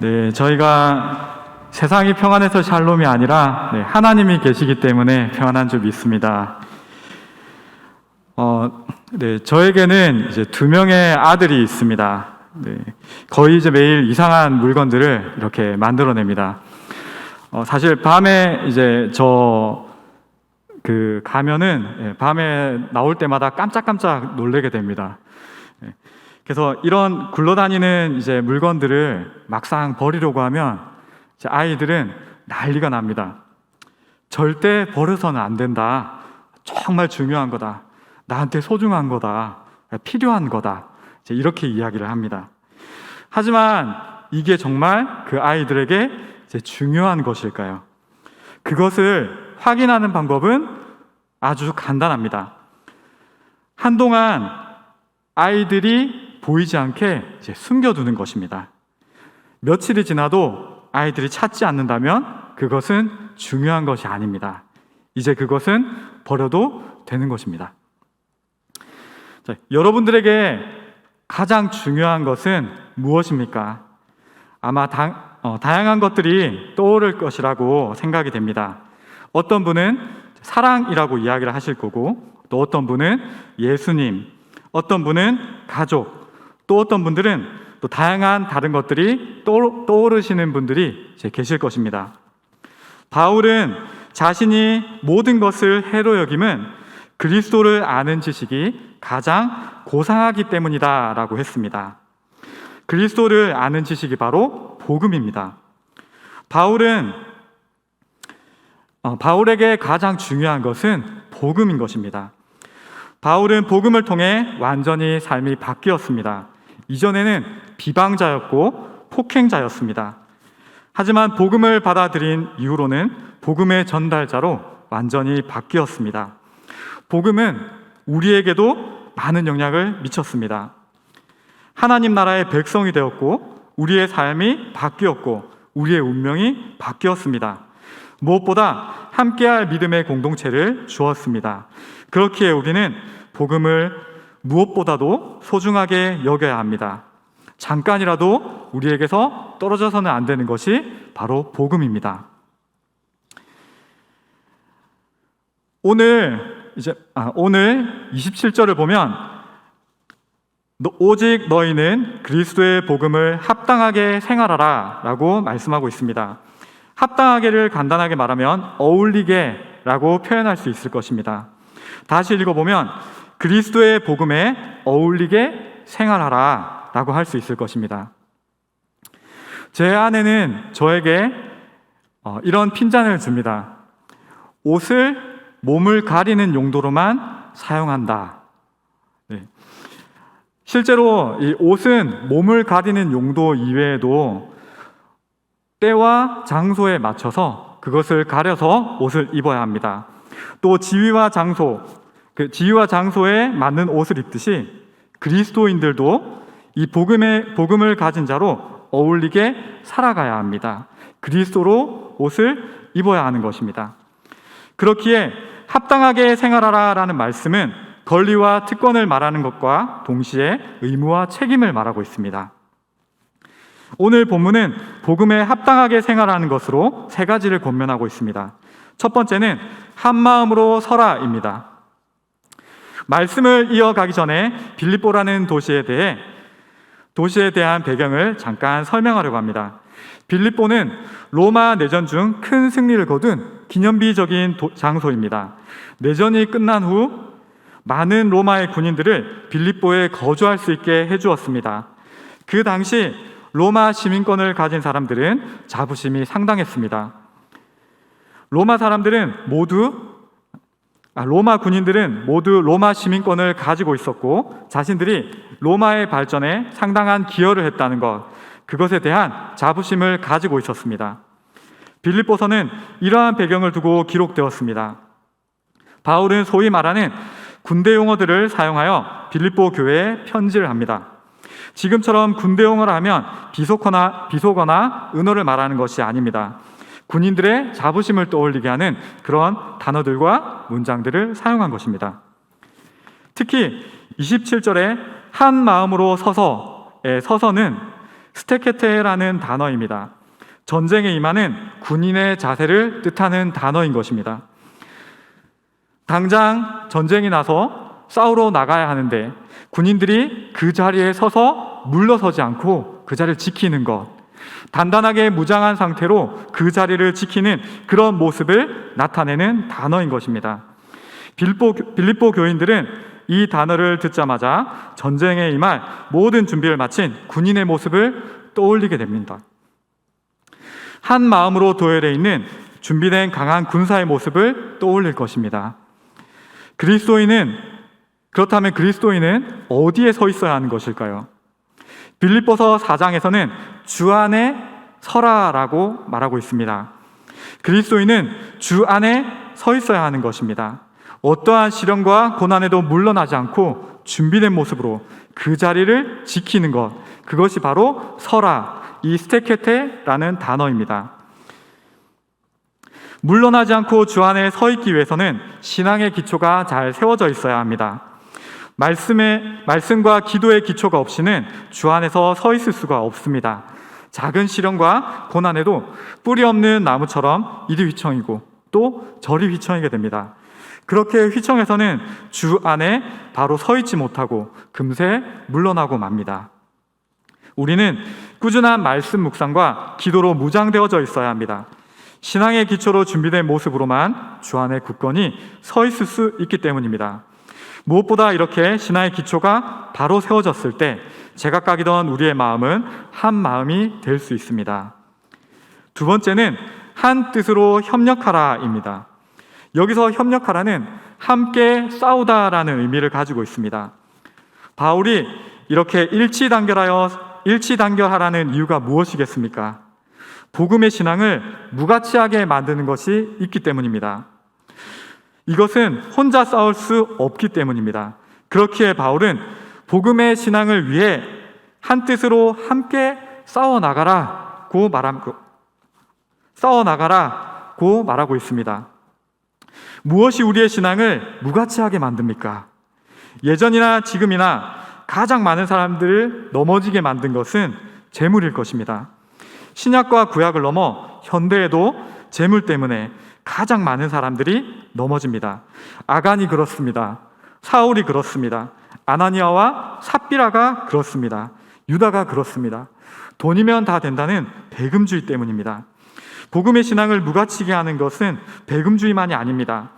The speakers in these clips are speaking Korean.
네. 네, 저희가 세상이 평안해서 샬롬이 아니라 네, 하나님이 계시기 때문에 평안한 줄 믿습니다. 어, 네, 저에게는 이제 두 명의 아들이 있습니다. 네, 거의 이제 매일 이상한 물건들을 이렇게 만들어냅니다. 어, 사실 밤에 이제 저 그 가면은 예, 밤에 나올 때마다 깜짝깜짝 놀래게 됩니다. 예, 그래서 이런 굴러다니는 이제 물건들을 막상 버리려고 하면 아이들은 난리가 납니다. 절대 버려서는 안 된다. 정말 중요한 거다. 나한테 소중한 거다. 필요한 거다. 이렇게 이야기를 합니다. 하지만 이게 정말 그 아이들에게 중요한 것일까요? 그것을 확인하는 방법은 아주 간단합니다. 한동안 아이들이 보이지 않게 이제 숨겨두는 것입니다. 며칠이 지나도 아이들이 찾지 않는다면 그것은 중요한 것이 아닙니다. 이제 그것은 버려도 되는 것입니다. 자, 여러분들에게 가장 중요한 것은 무엇입니까? 아마 다, 어, 다양한 것들이 떠오를 것이라고 생각이 됩니다. 어떤 분은 사랑이라고 이야기를 하실 거고, 또 어떤 분은 예수님, 어떤 분은 가족, 또 어떤 분들은 또 다양한 다른 것들이 떠- 떠오르시는 분들이 계실 것입니다. 바울은 자신이 모든 것을 해로 여김은 그리스도를 아는 지식이 가장 고상하기 때문이다 라고 했습니다. 그리스도를 아는 지식이 바로 복음입니다. 바울은 어, 바울에게 가장 중요한 것은 복음인 것입니다. 바울은 복음을 통해 완전히 삶이 바뀌었습니다. 이전에는 비방자였고 폭행자였습니다. 하지만 복음을 받아들인 이후로는 복음의 전달자로 완전히 바뀌었습니다. 복음은 우리에게도 많은 영향을 미쳤습니다. 하나님 나라의 백성이 되었고 우리의 삶이 바뀌었고 우리의 운명이 바뀌었습니다. 무엇보다 함께할 믿음의 공동체를 주었습니다. 그렇기에 우리는 복음을 무엇보다도 소중하게 여겨야 합니다. 잠깐이라도 우리에게서 떨어져서는 안 되는 것이 바로 복음입니다. 오늘 이제 아, 오늘 27절을 보면 너- 오직 너희는 그리스도의 복음을 합당하게 생활하라라고 말씀하고 있습니다. 합당하게를 간단하게 말하면 어울리게라고 표현할 수 있을 것입니다. 다시 읽어보면 그리스도의 복음에 어울리게 생활하라 라고 할 수 있을 것입니다. 제 아내는 저에게 어, 이런 핀잔을 줍니다. 옷을 몸을 가리는 용도로만 사용한다. 네. 실제로 이 옷은 몸을 가리는 용도 이외에도 때와 장소에 맞춰서 그것을 가려서 옷을 입어야 합니다. 또 지위와 장소, 그 지위와 장소에 맞는 옷을 입듯이 그리스도인들도 이 복음의 복음을 가진 자로 어울리게 살아가야 합니다. 그리스도로 옷을 입어야 하는 것입니다. 그렇기에 합당하게 생활하라라는 말씀은 권리와 특권을 말하는 것과 동시에 의무와 책임을 말하고 있습니다. 오늘 본문은 복음에 합당하게 생활하는 것으로 세 가지를 권면하고 있습니다. 첫 번째는 한 마음으로 서라입니다. 말씀을 이어가기 전에 빌립보라는 도시에 대해 도시에 대한 배경을 잠깐 설명하려고 합니다. 빌립보는 로마 내전 중 큰 승리를 거둔 기념비적인 도- 장소입니다. 내전이 끝난 후 많은 로마의 군인들을 빌립보에 거주할 수 있게 해주었습니다. 그 당시 로마 시민권을 가진 사람들은 자부심이 상당했습니다. 로마 사람들은 모두 아, 로마 군인들은 모두 로마 시민권을 가지고 있었고 자신들이 로마의 발전에 상당한 기여를 했다는 것 그것에 대한 자부심을 가지고 있었습니다. 빌립보서는 이러한 배경을 두고 기록되었습니다. 바울은 소위 말하는 군대 용어들을 사용하여 빌립보 교회에 편지를 합니다. 지금처럼 군대 용어를 하면 비속거나 비속어나 은어를 말하는 것이 아닙니다. 군인들의 자부심을 떠올리게 하는 그런 단어들과 문장들을 사용한 것입니다. 특히 27절에 한 마음으로 서서 서서는 스테케테라는 단어입니다. 전쟁에 임하는 군인의 자세를 뜻하는 단어인 것입니다. 당장 전쟁이 나서 싸우러 나가야 하는데 군인들이 그 자리에 서서 물러서지 않고 그 자리를 지키는 것. 단단하게 무장한 상태로 그 자리를 지키는 그런 모습을 나타내는 단어인 것입니다. 빌보, 빌립보 교인들은 이 단어를 듣자마자 전쟁에 임할 모든 준비를 마친 군인의 모습을 떠올리게 됩니다. 한 마음으로 도열해 있는 준비된 강한 군사의 모습을 떠올릴 것입니다. 그리스도인은 그렇다면 그리스도인은 어디에 서 있어야 하는 것일까요? 빌립보서 4장에서는 주 안에 서라라고 말하고 있습니다. 그리스도인은 주 안에 서 있어야 하는 것입니다. 어떠한 시련과 고난에도 물러나지 않고 준비된 모습으로 그 자리를 지키는 것, 그것이 바로 서라, 이 스테케테라는 단어입니다. 물러나지 않고 주 안에 서 있기 위해서는 신앙의 기초가 잘 세워져 있어야 합니다. 말씀의 말씀과 기도의 기초가 없이는 주 안에서 서 있을 수가 없습니다. 작은 시련과 고난에도 뿌리 없는 나무처럼 이리 휘청이고 또 저리 휘청이게 됩니다. 그렇게 휘청해서는 주 안에 바로 서 있지 못하고 금세 물러나고 맙니다. 우리는 꾸준한 말씀 묵상과 기도로 무장되어져 있어야 합니다. 신앙의 기초로 준비된 모습으로만 주 안에 굳건히 서 있을 수 있기 때문입니다. 무엇보다 이렇게 신앙의 기초가 바로 세워졌을 때 제각각이던 우리의 마음은 한 마음이 될 수 있습니다. 두 번째는 한 뜻으로 협력하라입니다. 여기서 협력하라는 함께 싸우다라는 의미를 가지고 있습니다. 바울이 이렇게 일치 단결하여 일치 단결하라는 이유가 무엇이겠습니까? 복음의 신앙을 무가치하게 만드는 것이 있기 때문입니다. 이것은 혼자 싸울 수 없기 때문입니다. 그렇기에 바울은 복음의 신앙을 위해 한 뜻으로 함께 싸워 나가라고 말하고 싸워 나가라고 말하고 있습니다. 무엇이 우리의 신앙을 무가치하게 만듭니까? 예전이나 지금이나 가장 많은 사람들을 넘어지게 만든 것은 재물일 것입니다. 신약과 구약을 넘어 현대에도 재물 때문에 가장 많은 사람들이 넘어집니다. 아간이 그렇습니다. 사울이 그렇습니다. 아나니아와 삽비라가 그렇습니다. 유다가 그렇습니다. 돈이면 다 된다는 배금주의 때문입니다. 복음의 신앙을 무가치게 하는 것은 배금주의만이 아닙니다.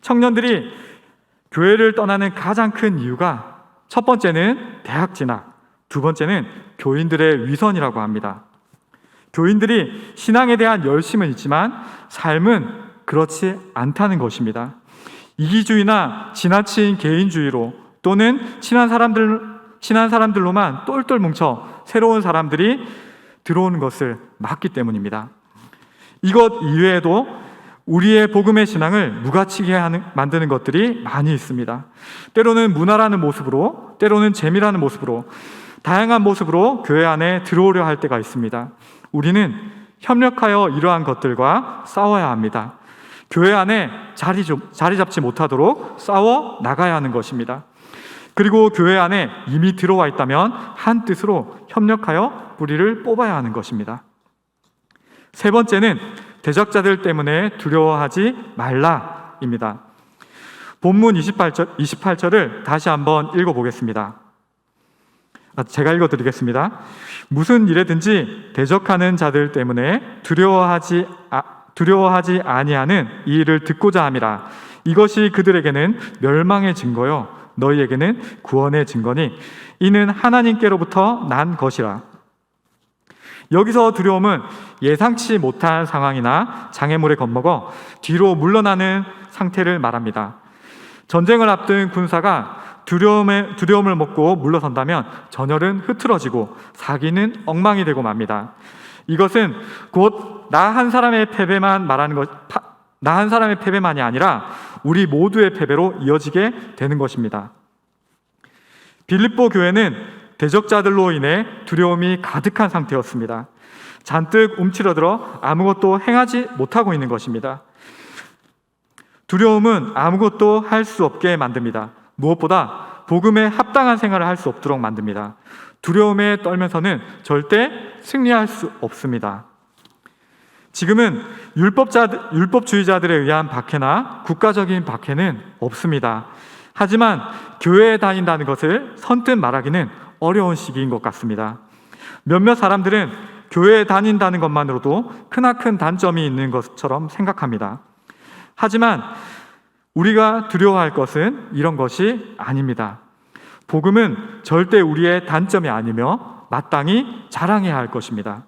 청년들이 교회를 떠나는 가장 큰 이유가 첫 번째는 대학 진학, 두 번째는 교인들의 위선이라고 합니다. 교인들이 신앙에 대한 열심은 있지만 삶은 그렇지 않다는 것입니다. 이기주의나 지나친 개인주의로 또는 친한 사람들 친한 사람들로만 똘똘 뭉쳐 새로운 사람들이 들어오는 것을 막기 때문입니다. 이것 이외에도 우리의 복음의 신앙을 무가치게 하는, 만드는 것들이 많이 있습니다. 때로는 문화라는 모습으로, 때로는 재미라는 모습으로, 다양한 모습으로 교회 안에 들어오려 할 때가 있습니다. 우리는 협력하여 이러한 것들과 싸워야 합니다. 교회 안에 자리, 좀, 자리 잡지 못하도록 싸워 나가야 하는 것입니다. 그리고 교회 안에 이미 들어와 있다면 한 뜻으로 협력하여 뿌리를 뽑아야 하는 것입니다. 세 번째는 대적자들 때문에 두려워하지 말라입니다. 본문 28절, 28절을 다시 한번 읽어보겠습니다. 아, 제가 읽어드리겠습니다. 무슨 일에든지 대적하는 자들 때문에 두려워하지 아, 두려워하지 아니하는 이 일을 듣고자 함이라. 이것이 그들에게는 멸망의 증거요 너희에게는 구원의 증거니 이는 하나님께로부터 난 것이라. 여기서 두려움은 예상치 못한 상황이나 장애물에 겁먹어 뒤로 물러나는 상태를 말합니다. 전쟁을 앞둔 군사가 두려움에, 두려움을 먹고 물러선다면 전열은 흐트러지고 사기는 엉망이 되고 맙니다. 이것은 곧 나 한 사람의 패배만 말하는 것, 나 한 사람의 패배만이 아니라 우리 모두의 패배로 이어지게 되는 것입니다. 빌립보 교회는 대적자들로 인해 두려움이 가득한 상태였습니다. 잔뜩 움츠러들어 아무것도 행하지 못하고 있는 것입니다. 두려움은 아무것도 할 수 없게 만듭니다. 무엇보다 복음에 합당한 생활을 할 수 없도록 만듭니다. 두려움에 떨면서는 절대 승리할 수 없습니다. 지금은 율법자, 율법주의자들에 의한 박해나 국가적인 박해는 없습니다. 하지만 교회에 다닌다는 것을 선뜻 말하기는 어려운 시기인 것 같습니다. 몇몇 사람들은 교회에 다닌다는 것만으로도 크나큰 단점이 있는 것처럼 생각합니다. 하지만 우리가 두려워할 것은 이런 것이 아닙니다. 복음은 절대 우리의 단점이 아니며 마땅히 자랑해야 할 것입니다.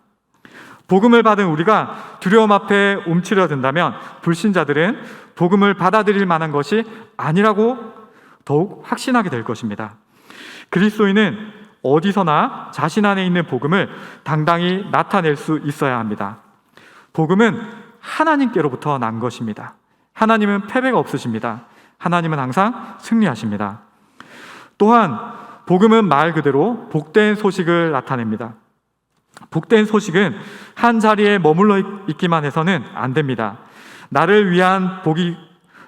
복음을 받은 우리가 두려움 앞에 움츠려든다면 불신자들은 복음을 받아들일 만한 것이 아니라고 더욱 확신하게 될 것입니다. 그리스도인은 어디서나 자신 안에 있는 복음을 당당히 나타낼 수 있어야 합니다. 복음은 하나님께로부터 난 것입니다. 하나님은 패배가 없으십니다. 하나님은 항상 승리하십니다. 또한 복음은 말 그대로 복된 소식을 나타냅니다. 복된 소식은 한 자리에 머물러 있기만 해서는 안 됩니다. 나를 위한 복이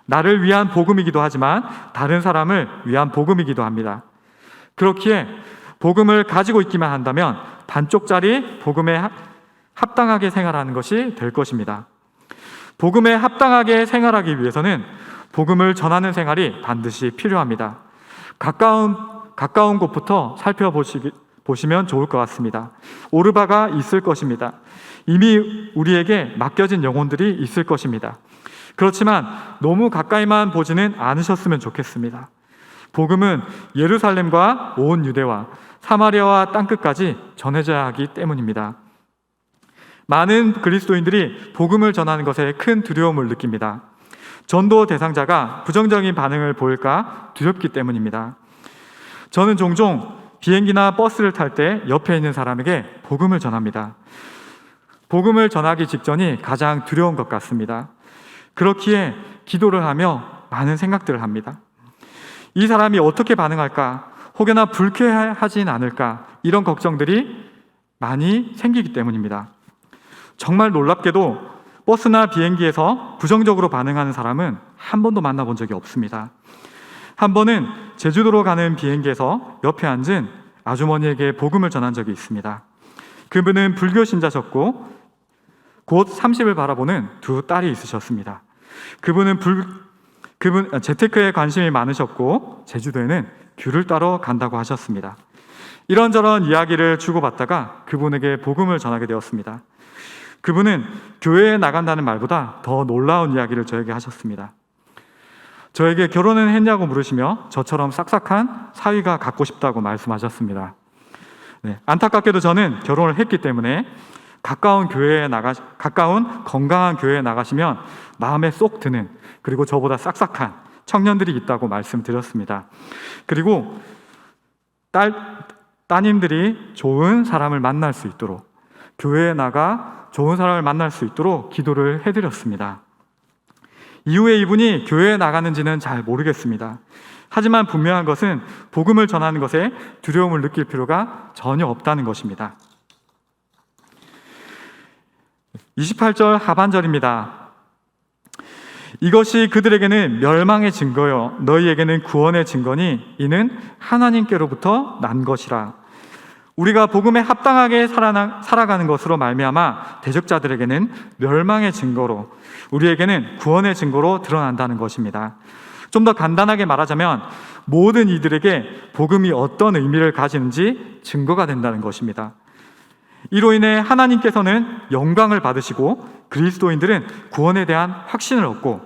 나를 위한 복음이기도 하지만 다른 사람을 위한 복음이기도 합니다. 그렇기에 복음을 가지고 있기만 한다면 반쪽짜리 복음에 합당하게 생활하는 것이 될 것입니다. 복음에 합당하게 생활하기 위해서는 복음을 전하는 생활이 반드시 필요합니다. 가까운 가까운 곳부터 살펴보시 보시면 좋을 것 같습니다. 오르바가 있을 것입니다. 이미 우리에게 맡겨진 영혼들이 있을 것입니다. 그렇지만 너무 가까이만 보지는 않으셨으면 좋겠습니다. 복음은 예루살렘과 온 유대와 사마리아와 땅끝까지 전해져야 하기 때문입니다. 많은 그리스도인들이 복음을 전하는 것에 큰 두려움을 느낍니다. 전도 대상자가 부정적인 반응을 보일까 두렵기 때문입니다. 저는 종종 비행기나 버스를 탈 때 옆에 있는 사람에게 복음을 전합니다. 복음을 전하기 직전이 가장 두려운 것 같습니다. 그렇기에 기도를 하며 많은 생각들을 합니다. 이 사람이 어떻게 반응할까? 혹여나 불쾌하진 않을까? 이런 걱정들이 많이 생기기 때문입니다. 정말 놀랍게도 버스나 비행기에서 부정적으로 반응하는 사람은 한 번도 만나본 적이 없습니다. 한 번은 제주도로 가는 비행기에서 옆에 앉은 아주머니에게 복음을 전한 적이 있습니다. 그분은 불교 신자셨고 곧 30을 바라보는 두 딸이 있으셨습니다. 그분은 불, 그분 재테크에 관심이 많으셨고 제주도에는 귤을 따러 간다고 하셨습니다. 이런저런 이야기를 주고받다가 그분에게 복음을 전하게 되었습니다. 그분은 교회에 나간다는 말보다 더 놀라운 이야기를 저에게 하셨습니다. 저에게 결혼은 했냐고 물으시며 저처럼 싹싹한 사위가 갖고 싶다고 말씀하셨습니다. 네, 안타깝게도 저는 결혼을 했기 때문에 가까운 교회에 나가 가까운 건강한 교회에 나가시면 마음에 쏙 드는 그리고 저보다 싹싹한 청년들이 있다고 말씀드렸습니다. 그리고 딸 따님들이 좋은 사람을 만날 수 있도록 교회에 나가 좋은 사람을 만날 수 있도록 기도를 해드렸습니다. 이후에 이분이 교회에 나가는지는 잘 모르겠습니다. 하지만 분명한 것은 복음을 전하는 것에 두려움을 느낄 필요가 전혀 없다는 것입니다. 28절 하반절입니다. 이것이 그들에게는 멸망의 증거요 너희에게는 구원의 증거니 이는 하나님께로부터 난 것이라. 우리가 복음에 합당하게 살아가는 것으로 말미암아 대적자들에게는 멸망의 증거로 우리에게는 구원의 증거로 드러난다는 것입니다. 좀 더 간단하게 말하자면 모든 이들에게 복음이 어떤 의미를 가지는지 증거가 된다는 것입니다. 이로 인해 하나님께서는 영광을 받으시고 그리스도인들은 구원에 대한 확신을 얻고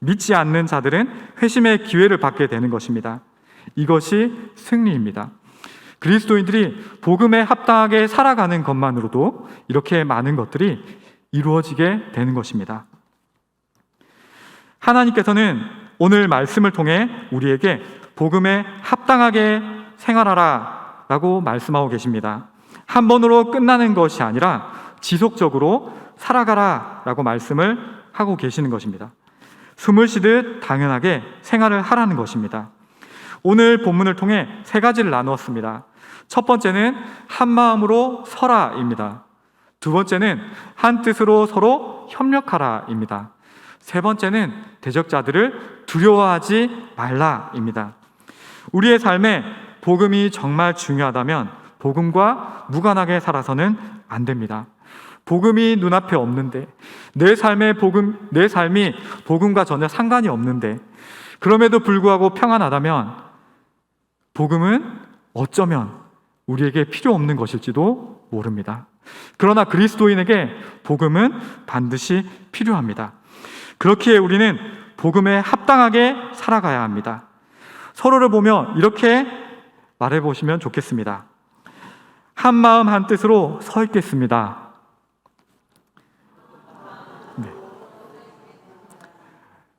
믿지 않는 자들은 회심의 기회를 받게 되는 것입니다. 이것이 승리입니다. 그리스도인들이 복음에 합당하게 살아가는 것만으로도 이렇게 많은 것들이 이루어지게 되는 것입니다. 하나님께서는 오늘 말씀을 통해 우리에게 복음에 합당하게 생활하라 라고 말씀하고 계십니다. 한 번으로 끝나는 것이 아니라 지속적으로 살아가라 라고 말씀을 하고 계시는 것입니다. 숨을 쉬듯 당연하게 생활을 하라는 것입니다. 오늘 본문을 통해 세 가지를 나누었습니다. 첫 번째는 한 마음으로 서라입니다. 두 번째는 한 뜻으로 서로 협력하라입니다. 세 번째는 대적자들을 두려워하지 말라입니다. 우리의 삶에 복음이 정말 중요하다면 복음과 무관하게 살아서는 안 됩니다. 복음이 눈앞에 없는데 내 삶의 복음 내 삶이 복음과 전혀 상관이 없는데 그럼에도 불구하고 평안하다면 복음은 어쩌면 우리에게 필요 없는 것일지도 모릅니다. 그러나 그리스도인에게 복음은 반드시 필요합니다. 그렇기에 우리는 복음에 합당하게 살아가야 합니다. 서로를 보며 이렇게 말해 보시면 좋겠습니다. 한 마음 한 뜻으로 서 있겠습니다. 네,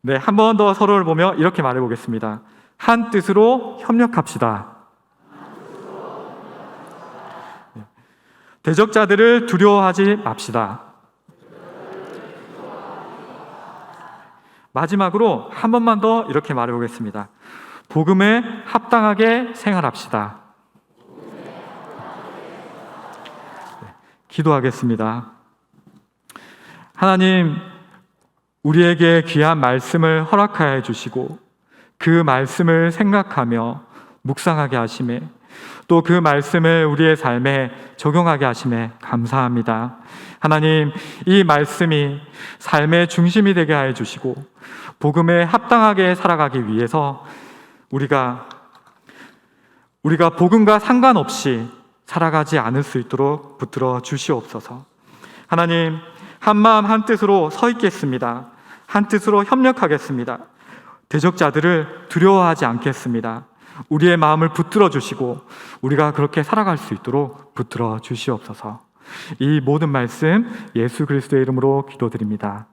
네 한 번 더 서로를 보며 이렇게 말해 보겠습니다. 한 뜻으로 협력합시다. 네, 대적자들을 두려워하지 맙시다. 마지막으로 한 번만 더 이렇게 말해 보겠습니다. 복음에 합당하게 생활합시다. 네, 기도하겠습니다. 하나님, 우리에게 귀한 말씀을 허락하여 주시고 그 말씀을 생각하며 묵상하게 하심에 또 그 말씀을 우리의 삶에 적용하게 하심에 감사합니다. 하나님, 이 말씀이 삶의 중심이 되게 하여 주시고 복음에 합당하게 살아가기 위해서 우리가 우리가 복음과 상관없이 살아가지 않을 수 있도록 붙들어 주시옵소서. 하나님, 한 마음 한 뜻으로 서 있겠습니다. 한 뜻으로 협력하겠습니다. 대적자들을 두려워하지 않겠습니다. 우리의 마음을 붙들어 주시고 우리가 그렇게 살아갈 수 있도록 붙들어 주시옵소서. 이 모든 말씀 예수 그리스도의 이름으로 기도드립니다.